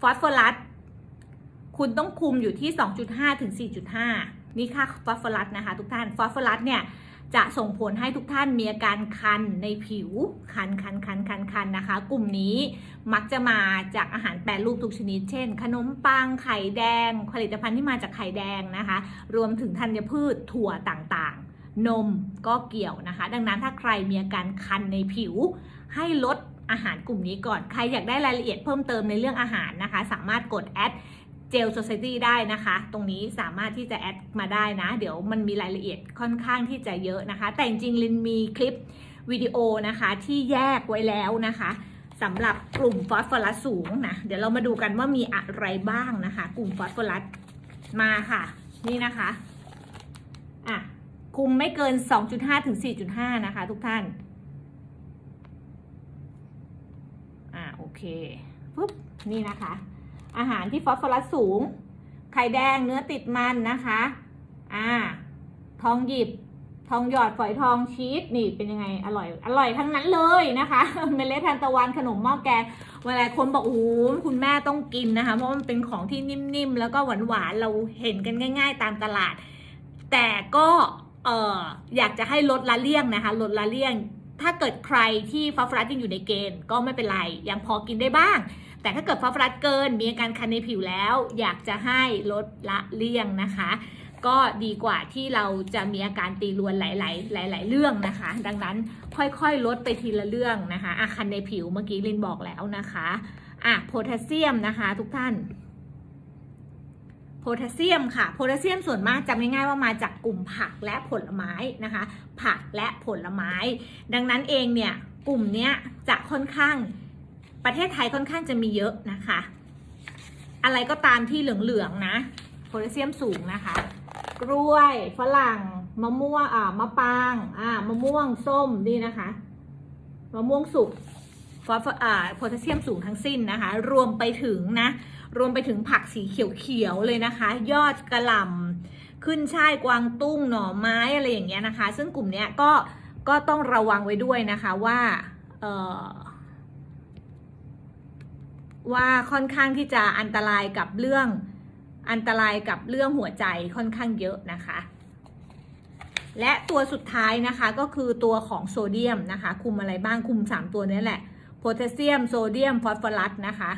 ฟอสฟอรัสคุณต้องคุมอยู่ที่ 2.5 ถึง 4.5 นี่ค่าฟอสฟอรัสนะคะ ทุกท่าน ฟอสฟอรัสเนี่ยจะส่งผลให้ทุกท่านมีอาการคันในผิว คันคันคันคันคันนะคะ กลุ่มนี้มักจะมาจากอาหารแปรรูปทุกชนิด เช่น ขนมปัง ไข่แดง ผลิตภัณฑ์ที่มาจากไข่แดงนะคะ รวมถึงธัญพืชถั่วต่างๆ นมก็เกี่ยวนะคะ ดังนั้นถ้าใครมีอาการคันในผิว ให้ลด อาหารกลุ่มนี้ก่อน ใครอยากได้รายละเอียดเพิ่มเติมในเรื่องอาหารนะคะ สามารถกดแอดเจล Society ได้นะคะ ตรงนี้สามารถที่จะแอดมาได้นะ เดี๋ยวมันมีรายละเอียดค่อนข้างที่จะเยอะนะคะ แต่จริงๆลินมีคลิปวิดีโอนะคะที่แยกไว้แล้วนะคะสำหรับกลุ่มฟอสฟอรัสสูงนะ เดี๋ยวเรามาดูกันว่ามีอะไรบ้างนะคะ กลุ่มฟอสฟอรัสมาค่ะ นี่นะคะอะคุมไม่เกิน 2.5 ถึง 4.5 นะคะ ทุกท่าน อ่าโอ เคปุ๊บนี่นะคะ อาหารที่ฟอสฟอรัสสูง ไข่แดงเนื้อติดมันนะคะ อ่า ทองหยิบ ทองหยอดฝอยทองชีสนี่เป็นยังไงอร่อย อร่อยทั้งนั้นเลยนะคะเมล็ดทานตะวันขนมหม้อแกงเวลาคนบอกโอ้โหคุณแม่ต้องกินนะคะ เพราะมันเป็นของที่นิ่มๆแล้วก็หวานๆเราเห็นกันง่าย ๆ ตามตลาด แต่ก็เอออยากจะให้ลดละเลี่ยงนะคะลดละเลี่ยง ถ้าเกิดใครที่ฟอสฟอรัสยังอยู่ในเกณฑ์ก็ไม่เป็นไร ยังพอกินได้บ้าง แต่ถ้าเกิดฟอสฟอรัสเกินมีอาการคันในผิวแล้ว อยากจะให้ลดละเลี่ยงนะคะ ก็ดีกว่าที่เราจะมีอาการตีรวนหลายๆหลาย ๆ เรื่องนะคะ ดังนั้นค่อยๆ ลดไปทีละเรื่องนะคะอาคันในผิวเมื่อกี้ลินบอกแล้วนะคะอะโพแทสเซียมนะคะ ทุกท่าน พแทสเซียมค่ะ โพแทสเซียมส่วนมากจำง่ายๆว่ามาจากกลุ่มผักและผลไม้นะคะ ผักและผลไม้ ดังนั้นเองเนี่ยกลุ่มเนี้ยจะค่อนข้างประเทศไทยค่อนข้างจะมีเยอะนะคะ อะไรก็ตามที่เหลืองๆนะโพแทสเซียมสูงนะคะ กล้วยฝรั่งมะม่วงอ่ามะปางอ่ามะม่วงส้มนี่นะคะมะม่วงสุกฟอสฟอ่าโพแทสเซียมสูงทั้งสิ้นนะคะ รวมไปถึงนะ รวมไปถึงผักสีเขียวๆเลยนะคะ ยอดกระหล่ำขึ้นช่ายกวางตุ้งหน่อไม้อะไรอย่างเงี้ยนะคะ ซึ่งกลุ่มเนี้ยก็ก็ต้องระวังไว้ด้วยนะคะว่าเอ่อว่าค่อนข้างที่จะอันตรายกับเรื่องอันตรายกับเรื่องหัวใจค่อนข้างเยอะนะคะ และตัวสุดท้ายนะคะก็คือตัวของโซเดียมนะคะ คุมอะไรบ้างคุม 3 ตัวนี้แหละโพแทสเซียมโซเดียมฟอสฟอรัสนะคะ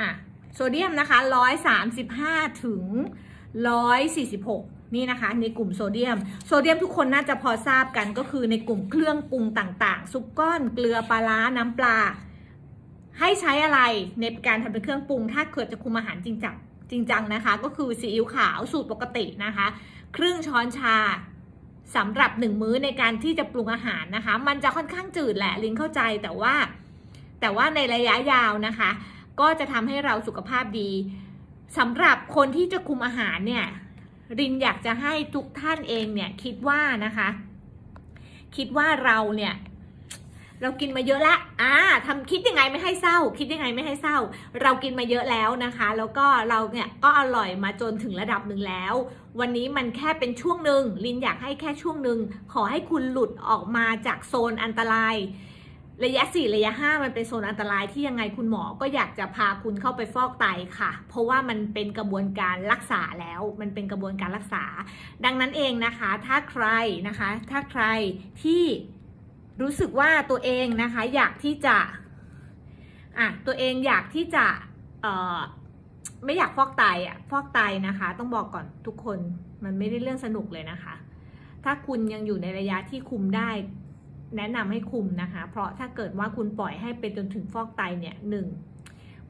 อะโซเดียมนะคะ135ถึง146 นี่นะคะ ในกลุ่มโซเดียม โซเดียมทุกคนน่าจะพอทราบกันก็คือในกลุ่มเครื่องปรุงต่างๆ ซุปก้อนเกลือปลาร้าน้ำปลา ให้ใช้อะไรในการทำเป็นเครื่องปรุง ถ้าเกิดจะคุมอาหารจริงจังจริงจังนะคะ ก็คือซีอิ๊วขาวสูตรปกตินะคะ ครึ่งช้อนชาสำหรับหนึ่งมื้อในการที่จะปรุงอาหารนะคะ มันจะค่อนข้างจืดแหละลินเข้าใจแต่ว่า แต่ว่าในระยะยาวนะคะ ก็จะทำให้เราสุขภาพดีสำหรับคนที่จะคุมอาหารเนี่ย รินอยากจะให้ทุกท่านเองเนี่ยคิดว่านะคะ คิดว่าเราเนี่ยเรากินมาเยอะละอ่าทำคิดยังไงไม่ให้เศร้า คิดยังไงไม่ให้เศร้า เรากินมาเยอะแล้วนะคะ แล้วก็เราเนี่ยก็อร่อยมาจนถึงระดับหนึ่งแล้ว วันนี้มันแค่เป็นช่วงหนึ่งลินอยากให้แค่ช่วงหนึ่งขอให้คุณหลุดออกมาจากโซนอันตราย ระยะ 4 ระยะ 5 มันเป็นโซนอันตรายที่ยังไงคุณหมอก็อยากจะพาคุณเข้าไปฟอกไตค่ะ เพราะว่ามันเป็นกระบวนการรักษาแล้ว มันเป็นกระบวนการรักษา ดังนั้นเองนะคะ ถ้าใครนะคะ ถ้าใครที่รู้สึกว่าตัวเองนะคะ อยากที่จะอะตัวเองอยากที่จะเอ่อไม่อยากฟอกไตอะฟอกไตนะคะ ต้องบอกก่อนทุกคนมันไม่ได้เรื่องสนุกเลยนะคะ ถ้าคุณยังอยู่ในระยะที่คุมได้ แนะนำให้คุมนะคะ เพราะถ้าเกิดว่าคุณปล่อยให้เป็นจนถึงฟอกไตเนี่ยหนึ่ง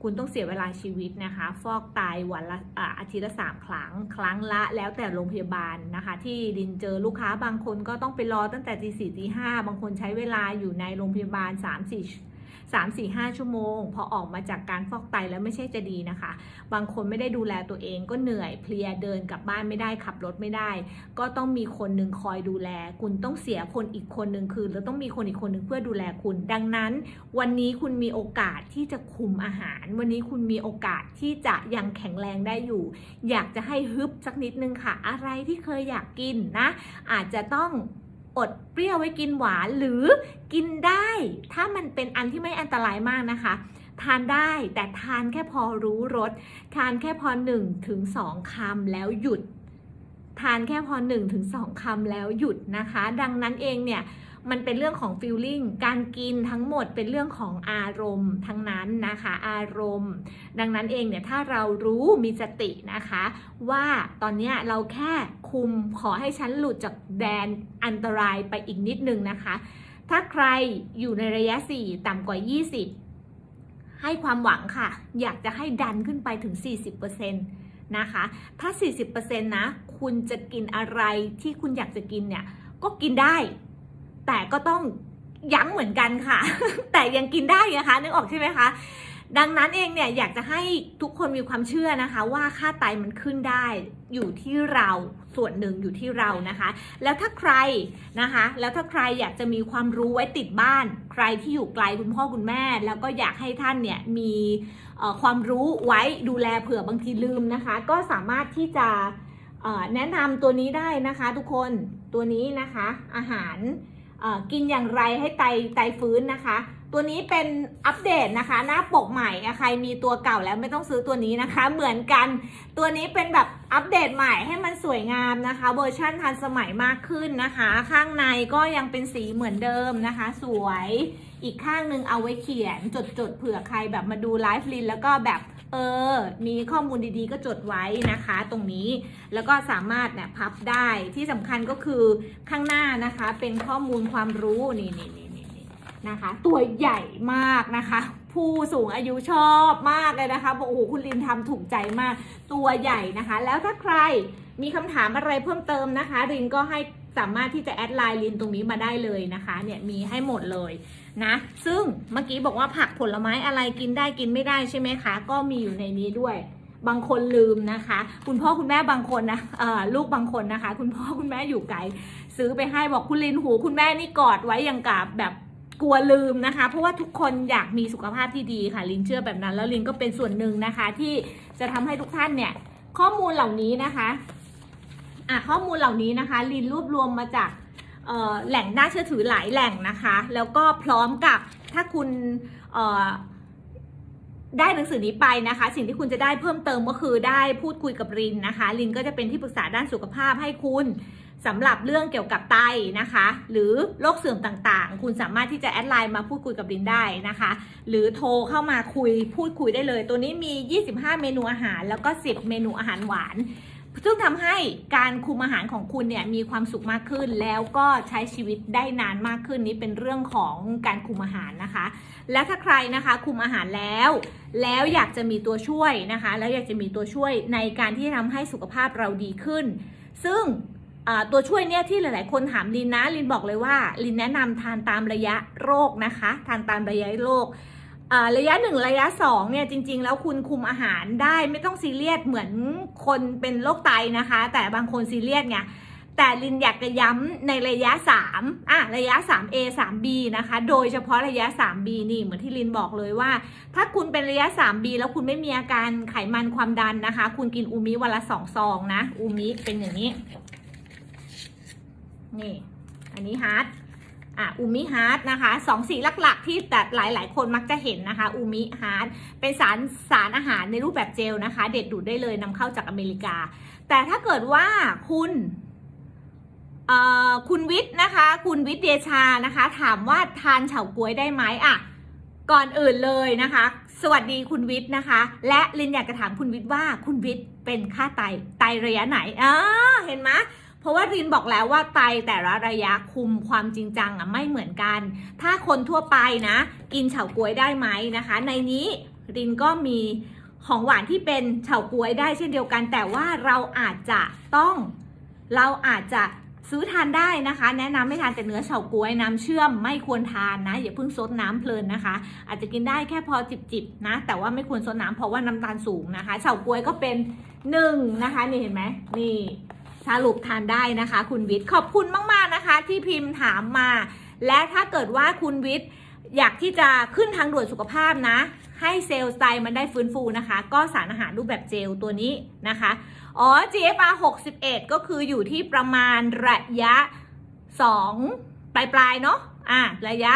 คุณต้องเสียเวลาชีวิตนะคะ ฟอกไตวันละอาอาทิตย์ละสามครั้ง ครั้งละแล้วแต่โรงพยาบาลนะคะ ที่ดินเจอลูกค้าบางคนก็ต้องไปรอตั้งแต่ตีสี่ตีห้าบางคนใช้เวลาอยู่ในโรงพยาบาล3 4 3 4 5 ชั่วโมง พอออกมาจากการฟอกไตแล้วไม่ใช่จะดีนะคะ บางคนไม่ได้ดูแลตัวเองก็เหนื่อยเพลียเดินกลับบ้านไม่ได้ขับรถไม่ได้ ก็ต้องมีคนหนึ่งคอยดูแล คุณต้องเสียคนอีกคนหนึ่งคือแล้วต้องมีคนอีกคนหนึ่งเพื่อดูแลคุณ ดังนั้น วันนี้คุณมีโอกาสที่จะคุมอาหาร วันนี้คุณมีโอกาสที่จะยังแข็งแรงได้อยู่ อยากจะให้ฮึบสักนิดนึงค่ะ อะไรที่เคยอยากกินนะ อาจจะต้อง อดเปรี้ยวไว้กินหวานหรือกินได้ ถ้ามันเป็นอันที่ไม่อันตรายมากนะคะ ทานได้แต่ทานแค่พอรู้รสทานแค่พอ1ถึง2คำแล้วหยุด ทานแค่พอ1ถึง2คำแล้วหยุดนะคะ ดังนั้นเองเนี่ย มันเป็นเรื่องของฟีลลิ่งการกินทั้งหมดเป็นเรื่องของอารมณ์ทั้งนั้นนะคะ อารมณ์ ดังนั้นเองเนี่ยถ้าเรารู้มีสตินะคะ ว่าตอนนี้เราแค่คุมขอให้ฉันหลุดจากแดนอันตรายไปอีกนิดนึงนะคะ ถ้าใครอยู่ในระยะ 4 ต่ำกว่า 20 ให้ความหวังค่ะ อยากจะให้ดันขึ้นไปถึง 40%นะคะ ถ้า 40%นะ คุณจะกินอะไรที่คุณอยากจะกินเนี่ย ก็กินได้ แต่ก็ต้องยั้งเหมือนกันค่ะ แต่ยังกินได้นะคะนึกออกใช่ไหมคะดังนั้นเองเนี่ยอยากจะให้ทุกคนมีความเชื่อนะคะ ว่าค่าไตมันขึ้นได้อยู่ที่เราส่วนหนึ่งอยู่ที่เรานะคะ แล้วถ้าใครนะคะ แล้วถ้าใครอยากจะมีความรู้ไว้ติดบ้าน ใครที่อยู่ไกลคุณพ่อคุณแม่ แล้วก็อยากให้ท่านเนี่ยมีความรู้ไว้ดูแลเผื่อบางทีลืมนะคะ ก็สามารถที่จะแนะนำตัวนี้ได้นะคะ ทุกคนตัวนี้นะคะอาหาร กินอย่างไรให้ไตไตฟื้นนะคะ ตัวนี้เป็นอัปเดตนะคะ หน้าปกใหม่ใครมีตัวเก่าแล้วไม่ต้องซื้อตัวนี้นะคะ เหมือนกัน ตัวนี้เป็นแบบอัปเดตใหม่ให้มันสวยงามนะคะ เวอร์ชั่นทันสมัยมากขึ้นนะคะ ข้างในก็ยังเป็นสีเหมือนเดิมนะคะ สวย อีกข้างหนึ่งเอาไว้เขียนจดๆเผื่อใครแบบมาดูไลฟ์ลินแล้วก็แบบเออ มีข้อมูลดีๆ ก็จดไว้นะคะ ตรงนี้ แล้วก็สามารถเนี่ยพับได้ ที่สำคัญก็คือข้างหน้านะคะ เป็นข้อมูลความรู้นี่นี่นี่นี่นี่นะคะ ตัวใหญ่มากนะคะ ผู้สูงอายุชอบมากเลยนะคะบอกโอ้โหคุณลินทำถูกใจมาก ตัวใหญ่นะคะ แล้วถ้าใครมีคำถามอะไรเพิ่มเติมนะคะ รินก็ให้ สามารถที่จะแอดไลน์ลินตรงนี้มาได้เลยนะคะเนี่ยมีให้หมดเลยนะซึ่งเมื่อกี้บอกว่าผักผลไม้อะไรกินได้กินไม่ได้ใช่ไหมคะ ก็มีอยู่ในนี้ด้วยบางคนลืมนะคะ คุณพ่อคุณแม่บางคนนะเอ่อลูกบางคนนะคะ คุณพ่อคุณแม่อยู่ไกลซื้อไปให้บอกคุณลินหูคุณแม่นี่กอดไว้อย่างกับแบบกลัวลืมนะคะ เพราะว่าทุกคนอยากมีสุขภาพที่ดีค่ะ ลินเชื่อแบบนั้น แล้วลินก็เป็นส่วนหนึ่งนะคะ ที่จะทำให้ทุกท่านเนี่ย ข้อมูลเหล่านี้นะคะ อะข้อมูลเหล่านี้นะคะลินรวบรวมมาจากแหล่งน่าเชื่อถือหลายแหล่งนะคะ แล้วก็พร้อมกับถ้าคุณได้หนังสือนี้ไปนะคะ สิ่งที่คุณจะได้เพิ่มเติมก็คือได้พูดคุยกับรินนะคะรินก็จะเป็นที่ปรึกษาด้านสุขภาพให้คุณสำหรับเรื่องเกี่ยวกับไตนะคะ หรือโรคเสื่อมต่างๆ คุณสามารถที่จะแอดไลน์มาพูดคุยกับรินได้นะคะ หรือโทรเข้ามาคุยพูดคุยได้เลย ตัวนี้มี 25 เมนูอาหาร แล้วก็ 10 เมนูอาหารหวาน ซึ่งทำให้การคุมอาหารของคุณเนี่ยมีความสุขมากขึ้น แล้วก็ใช้ชีวิตได้นานมากขึ้นนี้เป็นเรื่องของการคุมอาหารนะคะ และถ้าใครนะคะคุมอาหารแล้ว แล้วอยากจะมีตัวช่วยนะคะ แล้วอยากจะมีตัวช่วยในการที่จะทำให้สุขภาพเราดีขึ้น ซึ่งตัวช่วยเนี่ยที่หลาย ๆ คนถามลินนะลินบอกเลยว่าลินแนะนำทานตามระยะโรคนะคะ ทานตามระยะโรค ระยะหนึ่งระยะสองเนี่ยจริง ๆ แล้วคุณคุมอาหารได้ไม่ต้องซีเรียสเหมือนคนเป็นโรคไตนะคะ แต่บางคนซีเรียสไงแต่ลินอยากจะย้ำในระยะ3อะระยะ 3A 3B นะคะ โดยเฉพาะระยะ 3B นี่เหมือนที่ลินบอกเลยว่า ถ้าคุณเป็นระยะ 3B แล้วคุณไม่มีอาการไขมันความดันนะคะ คุณกินอูมิวันละ2ซองนะอูมิเป็นอย่างนี้ นี่ อันนี้ฮาร์ด อะอูมิฮาร์ดนะคะสองสีหลักๆ ที่แต่หลายๆ คนมักจะเห็นนะคะอูมิฮาร์ดเป็นสารสารอาหารในรูปแบบเจลนะคะ เด็ดดูดได้เลยนำเข้าจากอเมริกา แต่ถ้าเกิดว่าคุณคุณวิทย์นะคะ คุณวิทย์เดชานะคะ ถามว่าทานเฉาก๊วยได้ไหมอะก่อนอื่นเลยนะคะ สวัสดีคุณวิทย์นะคะ และลินอยากจะถามคุณวิทย์ว่าคุณวิทย์เป็นค่าไตไตระยะไหนอ่าเห็นไหม เพราะว่ารินบอกแล้วว่าไตแต่ละระยะคุมความจริงจังอะไม่เหมือนกัน ถ้าคนทั่วไปนะ กินเฉาก๊วยได้ไหมนะคะ ในนี้รินก็มีของหวานที่เป็นเฉาก๊วยได้เช่นเดียวกัน แต่ว่าเราอาจจะต้องเราอาจจะซื้อทานได้นะคะ แนะนำให้ทานแต่เนื้อเฉาก๊วยน้ำเชื่อมไม่ควรทานนะ อย่าเพิ่งซดน้ำเพลินนะคะ อาจจะกินได้แค่พอจิบๆนะ แต่ว่าไม่ควรซดน้ำเพราะว่าน้ำตาลสูงนะคะเฉาก๊วยก็เป็นหนึ่งนะคะนี่เห็นไหมนี่ สรุปทานได้นะคะ คุณวิทย์ขอบคุณมาก ๆ นะคะ ที่พิมพ์ถามมา และถ้าเกิดว่าคุณวิทย์อยากที่จะขึ้นทางด่วนสุขภาพนะ ให้เซลล์ไตมันได้ฟื้นฟูนะคะ ก็สารอาหารรูปแบบเจลตัวนี้นะคะ อ๋อ GFR 61 ก็คืออยู่ที่ประมาณระยะ 2 ปลายปลายๆเนาะอะระยะ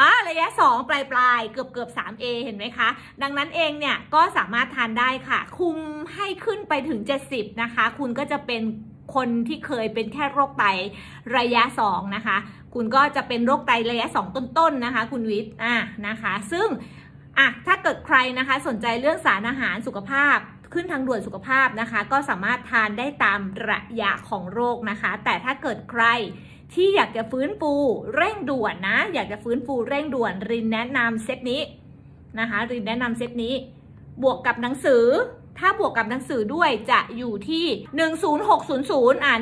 อะระยะ 2 ปลายปลายๆเกือบเกือบ 3A เห็นไหมคะ ดังนั้นเองเนี่ยก็สามารถทานได้ค่ะ คุมให้ขึ้นไปถึง 70 นะคะ คุณก็จะเป็นคนที่เคยเป็นแค่โรคไตระยะ 2 นะคะ คุณก็จะเป็นโรคไตระยะ 2 ต้นๆนะคะ คุณวิทย์อะนะคะ ซึ่งอะถ้าเกิดใครนะคะสนใจเรื่องสารอาหารสุขภาพขึ้นทางด่วนสุขภาพนะคะ ก็สามารถทานได้ตามระยะของโรคนะคะ แต่ถ้าเกิดใคร ที่อยากจะฟื้นฟูเร่งด่วนนะ อยากจะฟื้นฟูเร่งด่วนรินแนะนำเซตนี้นะคะรินแนะนำเซตนี้ บวกกับหนังสือ ถ้าบวกกับหนังสือด้วยจะอยู่ที่ 10600อ่า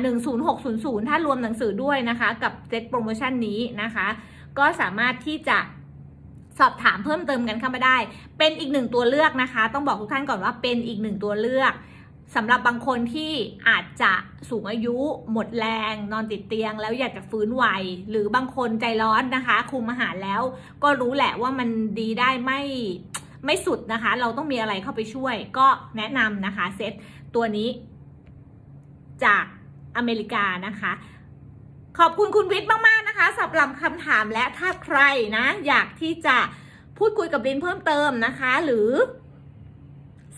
10600 ถ้ารวมหนังสือด้วยนะคะ กับเซตโปรโมชั่นนี้นะคะ ก็สามารถที่จะสอบถามเพิ่มเติมกันเข้ามาได้ เป็นอีกหนึ่งตัวเลือกนะคะ ต้องบอกทุกท่านก่อนว่าเป็นอีกหนึ่งตัวเลือก สำหรับบางคนที่อาจจะสูงอายุ หมดแรงนอนติดเตียง แล้วอยากจะฟื้นไวหรือบางคนใจร้อนนะคะ คุมอาหารแล้ว ก็รู้แหละว่ามันดีได้ไม่ไม่สุดนะคะ เราต้องมีอะไรเข้าไปช่วย ก็แนะนำนะคะเซตตัวนี้จากอเมริกานะคะ ขอบคุณคุณวิทย์มาก ๆ นะคะสำหรับคำถามและถ้าใครนะ อยากที่จะพูดคุยกับลินเพิ่มเติมนะคะ หรือ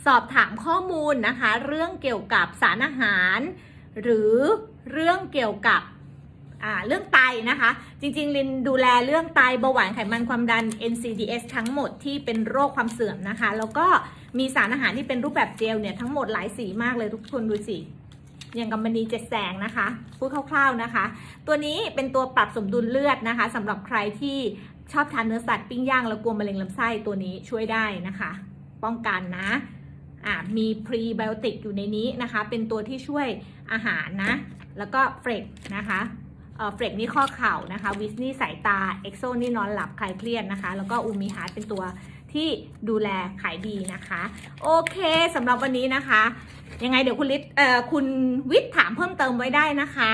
สอบถามข้อมูลนะคะ เรื่องเกี่ยวกับสารอาหาร หรือเรื่องเกี่ยวกับเรื่องไตนะคะ จริงๆลินดูแลเรื่องไตเบาหวานไขมันความดัน NCDS ทั้งหมดที่เป็นโรคความเสื่อมนะคะ แล้วก็มีสารอาหารที่เป็นรูปแบบเจลเนี่ยทั้งหมดหลายสีมากเลยทุกคนดูสิอย่างกับมณีเจ็ดแสงนะคะพูดคร่าวๆนะคะ ตัวนี้เป็นตัวปรับสมดุลเลือดนะคะสำหรับใครที่ชอบทานเนื้อสัตว์ปิ้งย่างแล้วกลัวมะเร็งลำไส้ตัวนี้ช่วยได้นะคะ ป้องกันนะ มีพรีไบโอติกอยู่ในนี้นะคะ เป็นตัวที่ช่วยอาหารนะ แล้วก็เฟรกนะคะเฟรกนี่ข้อเข่านะคะ วิสนี่สายตา เอ็กโซนี่นอนหลับคลายเครียดนะคะ แล้วก็อูมิฮาร์ดเป็นตัว ที่ดูแลขายดีนะคะ โอเคสำหรับวันนี้นะคะ ยังไงเดี๋ยวคุณลิศเอ่อคุณวิทย์ถามเพิ่มเติมไว้ได้นะคะ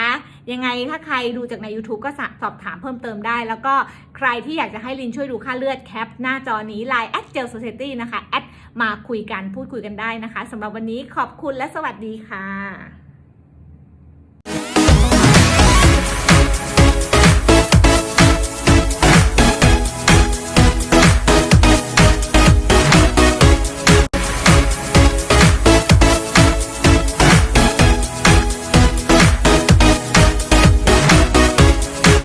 ยังไงถ้าใครดูจากใน YouTube ก็สอบถามเพิ่มเติมได้ แล้วก็ใครที่อยากจะให้ลินช่วยดูค่าเลือดแคปหน้าจอนี้ Line at gel society นะคะแอดมาคุยกันพูดคุยกันได้นะคะสำหรับวันนี้ขอบคุณและสวัสดีค่ะ